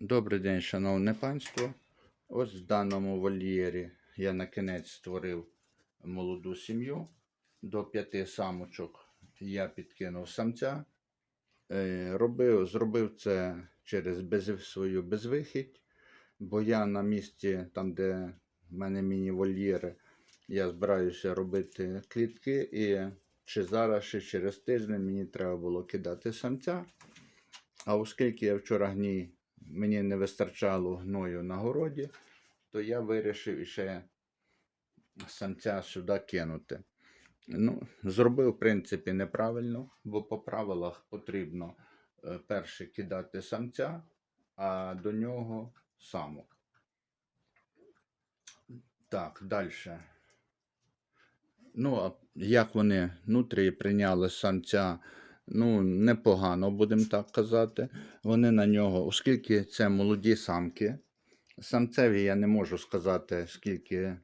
Добрий день, шановне панство. Ось в даному вольєрі я на кінець створив молоду сім'ю. До п'яти самочок я підкинув самця. Е, Робив, зробив це через без, свою безвихідь, бо я на місці, там, де в мене міні-вольєри, я збираюся робити клітки, і чи зараз, чи через тиждень мені треба було кидати самця. А оскільки я вчора гній, мені не вистачало гною на городі, то я вирішив іще самця сюди кинути. Ну, зробив, в принципі, неправильно, бо по правилах потрібно е, перше кидати самця, а до нього самок. Так, далі. Ну, а як вони внутрі прийняли самця, ну, непогано, будемо так казати. Вони на нього, оскільки це молоді самки, самцеві я не можу сказати, скільки,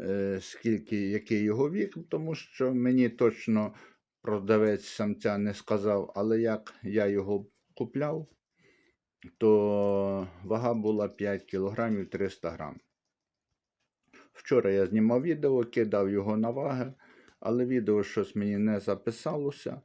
е, скільки, який його вік, тому що мені точно продавець самця не сказав, але як я його купляв, то вага була 5 кг 300 грам. Вчора я знімав відео, кидав його на ваги, але відео щось мені не записалося.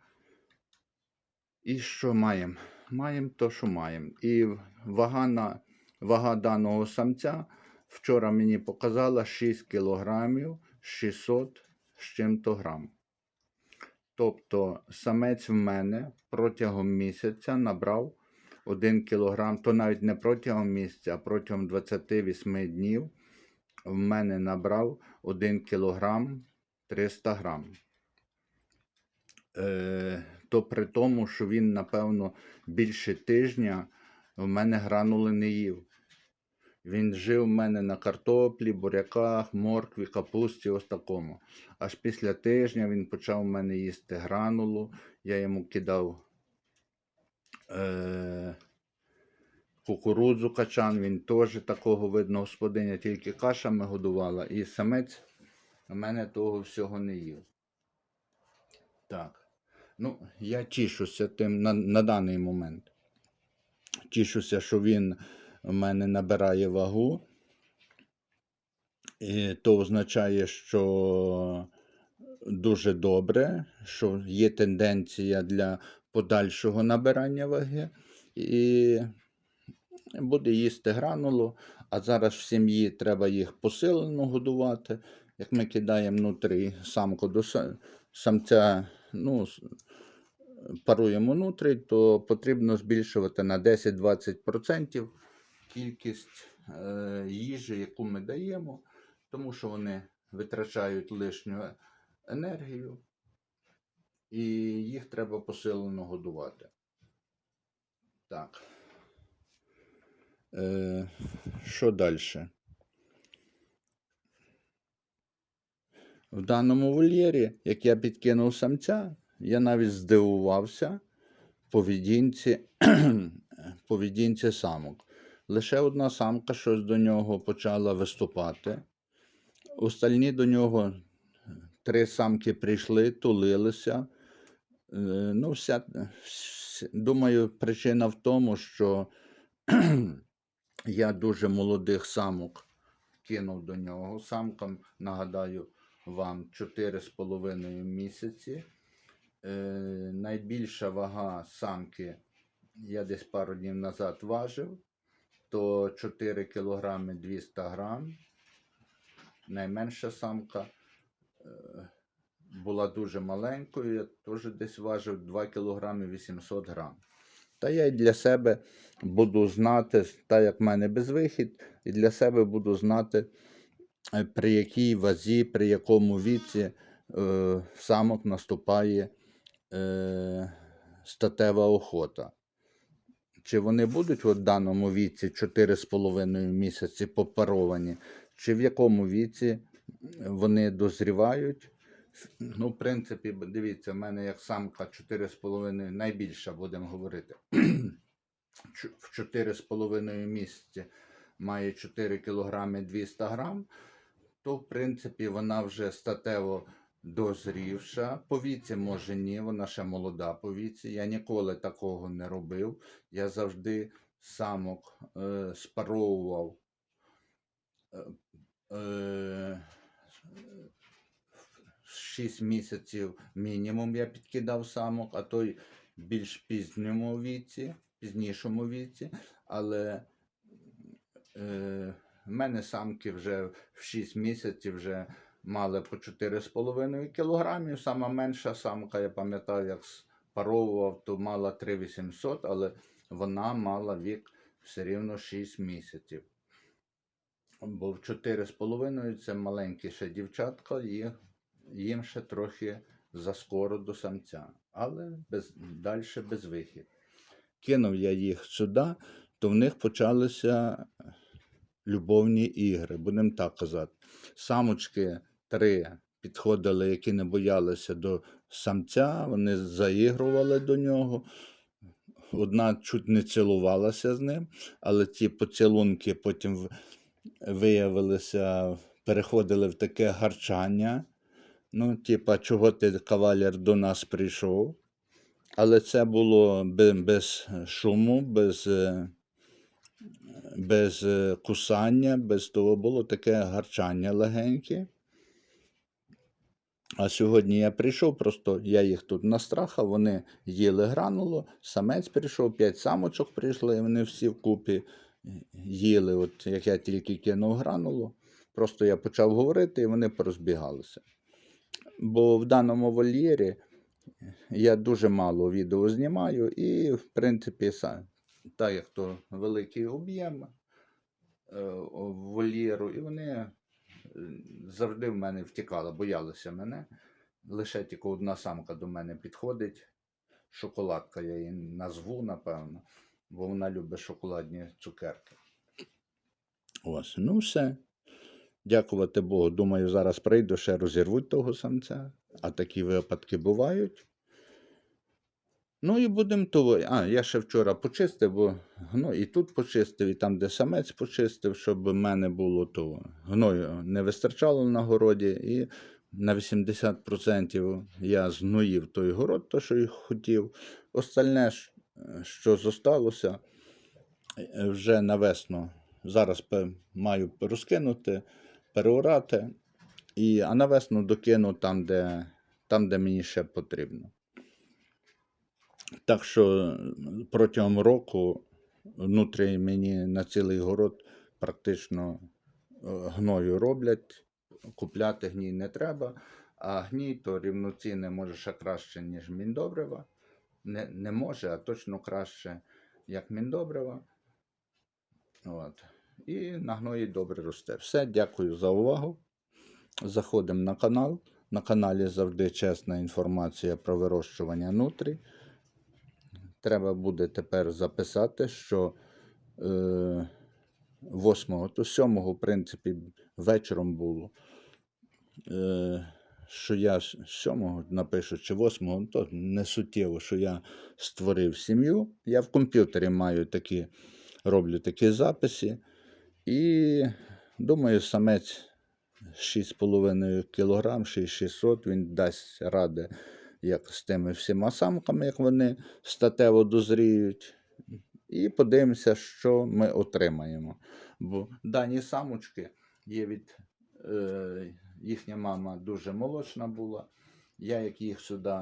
І що маємо? Маємо то, що маємо. І вага, на, вага даного самця вчора мені показала 6 кілограмів 600 з чим-то грам. Тобто самець в мене протягом місяця набрав 1 кілограм, то навіть не протягом місяця, а протягом 28 днів в мене набрав 1 кілограм 300 грам. Е, то при тому, що він, напевно, більше тижня в мене гранули не їв. Він жив в мене на картоплі, буряках, моркві, капусті, ось такому. Аж після тижня він почав в мене їсти гранулу. Я йому кидав е, кукурудзу качан, він теж такого видно господиня, тільки кашами годувала. І самець у мене того всього не їв. Так. Ну, я тішуся тим на, на даний момент. Тішуся, що він у мене набирає вагу. І то означає, що дуже добре, що є тенденція для подальшого набирання ваги. І буде їсти гранулу, а зараз в сім'ї треба їх посилено годувати. Як ми кидаємо внутрі самку до самця, ну, паруємо внутрі, то потрібно збільшувати на 10-20% кількість е, їжі, яку ми даємо, тому що вони витрачають лишню енергію, і їх треба посилено годувати. Так. Е, що далі? В даному вольєрі, як я підкинув самця, я навіть здивувався поведінці, поведінці самок. Лише одна самка щось до нього почала виступати. Остальні до нього три самки прийшли, тулилися. Е, Ну, вся, вс- думаю, причина в тому, що я дуже молодих самок кинув до нього. Самкам, нагадаю вам, 4,5 місяці. Е, найбільша вага самки я десь пару днів назад важив, то 4 кг 200 грам. Найменша самка е, була дуже маленькою, я теж десь важив 2 кг 800 грам. Та я й для себе буду знати, так як в мене безвихід, і для себе буду знати, при якій вазі, при якому віці е, в самок наступає е, статева охота. Чи вони будуть в даному віці 4,5 місяці попаровані, чи в якому віці вони дозрівають. Ну, в принципі, дивіться, в мене як самка 4,5, найбільша, будемо говорити. В 4,5 місяці має 4 кг 200 грам, то в принципі вона вже статево дозрівша. По віці, може, ні, вона ще молода по віці. Я ніколи такого не робив. Я завжди самок е, спаровував. Е, е, 6 місяців мінімум я підкидав самок, а то й більш пізньому віці, пізнішому віці, але е, в мене самки вже в 6 місяців вже мали по 4,5 кілограмів. Сама менша самка, я пам'ятаю, як спаровував, то мала 3800, але вона мала вік все рівно 6 місяців. Бо в 4,5 це маленькі ще дівчатка, і їм ще трохи заскоро до самця, але без, далі без вихід. Кинув я їх сюди, то в них почалися любовні ігри, будемо так казати. Самочки три підходили, які не боялися до самця, вони заігрували до нього. Одна чуть не цілувалася з ним, але ці поцілунки потім виявилися, переходили в таке гарчання. Ну, типа, чого ти, кавалер, до нас прийшов? Але це було без, шуму, без, е, без е, кусання, без того було таке гарчання легеньке. А сьогодні я прийшов, просто я їх тут настрахав, вони їли гранулу, самець прийшов, п'ять самочок прийшли, і вони всі вкупі їли, от як я тільки кинув гранулу. Просто я почав говорити, і вони порозбігалися. Бо в даному вольєрі я дуже мало відео знімаю, і, в принципі, са- так як то великий об'єм е, вольєру, і вони е, завжди в мене втікали, боялися мене. Лише тільки одна самка до мене підходить. Шоколадка, я її назву, напевно, бо вона любить шоколадні цукерки. Ось, ну все. Дякувати Богу. Думаю, зараз прийду, ще розірвуть того самця. А такі випадки бувають. Ну і будемо того. А, я ще вчора почистив, бо ну, і тут почистив, і там, де самець почистив, щоб в мене було того. Гною не вистачало на городі, і на 80% я згноїв той город, то, що й хотів. Остальне, що зосталося, е, вже на весну. Зараз маю розкинути, переорати, і, а на весну докину там, де, там, де мені ще потрібно. Так що протягом року внутрі мені на цілий город практично е, гною роблять. Купляти гній не треба, а гній то рівноцінне може ще краще, ніж міндобрива. Не, не може, а точно краще, як міндобрива. От. І на гної добре росте. Все, дякую за увагу. Заходимо на канал. На каналі завжди чесна інформація про вирощування нутрій. Треба буде тепер записати, що е, 8, то 7, в принципі, вечором було. Е, що я 7 напишу чи 8, то не суттєво, що я створив сім'ю. Я в комп'ютері маю такі, роблю такі записи. І думаю, самець 6,5 кг, 6600, він дасть ради, як з тими всіма самками, як вони статево дозріють. І подивимося, що ми отримаємо. Бо дані самочки є від е, їхня мама дуже молочна була. Я як їх сюди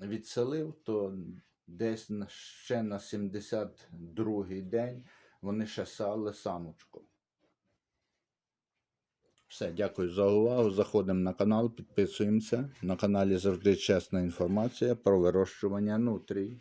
відселив, то десь ще на 72-й день вони ще сали самочку. Все, дякую за увагу. Заходимо на канал, підписуємося. На каналі завжди чесна інформація про вирощування нутрій.